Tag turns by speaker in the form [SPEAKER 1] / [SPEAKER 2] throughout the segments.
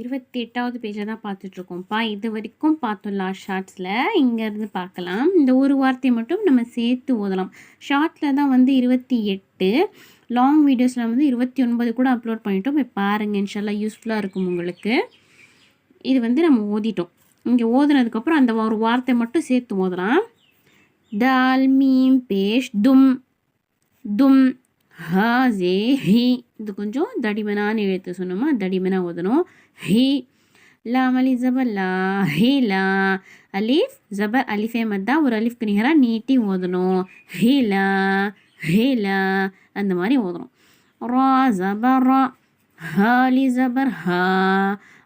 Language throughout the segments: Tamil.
[SPEAKER 1] இருபத்தி எட்டாவது பேஜில் தான் பார்த்துட்ருக்கோம்ப்பா. இது வரைக்கும் பார்த்தோம் லாஸ்ட் ஷார்ட்ஸில் இங்கேருந்து பார்க்கலாம். இந்த ஒரு வார்த்தையை மட்டும் நம்ம சேர்த்து ஓதலாம். ஷார்ட்டில் தான் வந்து இருபத்தி எட்டு லாங் வீடியோஸில் வந்து இருபத்தி ஒன்பது கூட அப்லோட் பண்ணிட்டோம். போய் பாருங்கள் இன்ஷால்லாம் யூஸ்ஃபுல்லாக இருக்கும் உங்களுக்கு. இது வந்து நம்ம ஓதிட்டோம். இங்கே ஓதுனதுக்கப்புறம் அந்த ஒரு வார்த்தை மட்டும் சேர்த்து ஓதலாம். தால் மீம் பேஷ் தும் தும் ஹா ஜே ஹி இது கொஞ்சம் தடிமனான எழுத்து சொன்னோமா தடிமனாக ஓதணும் ஹி லா அலி ஜபர் லா ஹி லா அலிஃப் ஜபர் அலிஃபே மத்தா ஒரு அலிஃப்க்கு நிகராக நீட்டி ஓதணும் ஹி லா ஹி லா அந்த மாதிரி ஓதணும் ரா ஜபர் ரா ஹாலி ஜபர் ஹா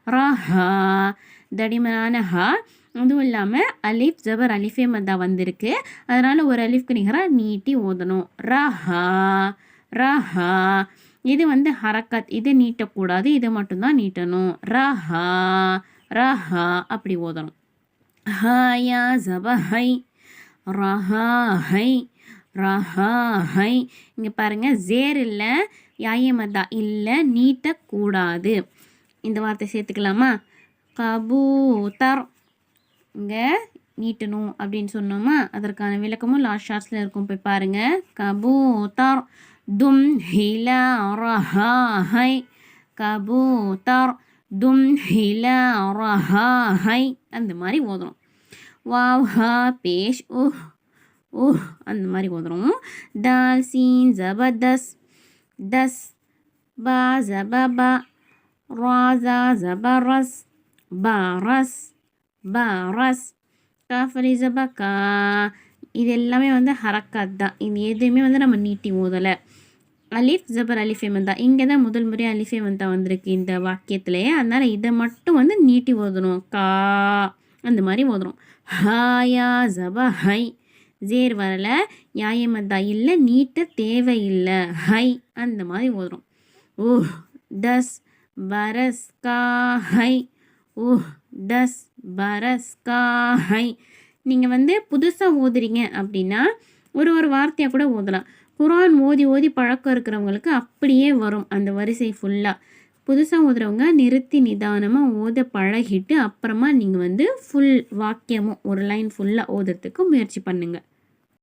[SPEAKER 1] ரா ஹா தடிமனான ஹா அதுவும் இல்லாமல் அலிஃப் ஜபர் அலிஃபே மத்தா வந்திருக்கு அதனால் ஒரு அலிஃப்க்கு நிகராக நீட்டி ஓதணும் ரஹா ரஹா. இது வந்து ஹரக்கத். இது நீட்டக்கூடாது. இது மட்டும்தான் நீட்டணும். ரஹா. ரஹா அப்படி ஓதணும். ஹயா ஜபஹை. ரஹாஹை ரஹா ஹை. ரஹா ஹை. இங்கே பாருங்கள் ஜேர் இல்லை யாயமதா இல்லை நீட்டக்கூடாது. இந்த வார்த்தை சேர்த்துக்கலாமா? கபூத்தர் இங்கே நீட்டணும் அப்படின்னு சொன்னோமா? அதற்கான விளக்கமும் லாஸ்ட் ஷார்ட்ஸில் இருக்கும். போய் பாருங்கள் கபூத்தர் தும் ஹிலா ரஹா கபூத்தர் தும் ஹிலா ரஹா ஹை அந்த மாதிரி ஓதுறோம் வாவ் ஹா பேஷ் உஹ் உஹ் அந்த மாதிரி ஓதுறோம் தால் சீன் ஜபதஸ் தஸ் பா ஜபபா ராஜா ஜபரஸ் பாரஸ் பாரஸ் காஃபலி ஜபகா இது எல்லாமே வந்து ஹரக்காத் தான். இது எதுவுமே வந்து நம்ம நீட்டி ஓதலை அலிஃப் ஜபர் அலிஃபே வந்தா இங்கே தான் முதல் முறை அலிஃபே வந்தா வந்திருக்கு இந்த வாக்கியத்திலேயே அதனால் இதை மட்டும் வந்து நீட்டி ஓதணும் கா அந்த மாதிரி ஓதுறோம் ஹாயா ஜப ஹை. ஜேர் வரல. யாயமத்தா இல்லை. நீட்ட தேவையில்லை. ஹை. அந்த மாதிரி ஓதுறோம் ஓ தஸ் பரஸ்கா ஹை. ஓ தஸ் பரஸ்கா ஹை. நீங்கள் வந்து புதுசாக ஓதுறீங்க அப்படின்னா ஒரு ஒரு வார்த்தையாக கூட ஓதலாம் குரான் ஓதி ஓதி பழக்கம் இருக்கிறவங்களுக்கு அப்படியே வரும் அந்த வரிசை ஃபுல்லாக புதுசாக ஓதுறவங்க நிறுத்தி நிதானமாக ஓத பழகிட்டு அப்புறமா நீங்கள் வந்து ஃபுல் வாக்கியமும் ஒரு லைன் ஃபுல்லாக ஓதுறதுக்கு முயற்சி பண்ணுங்கள்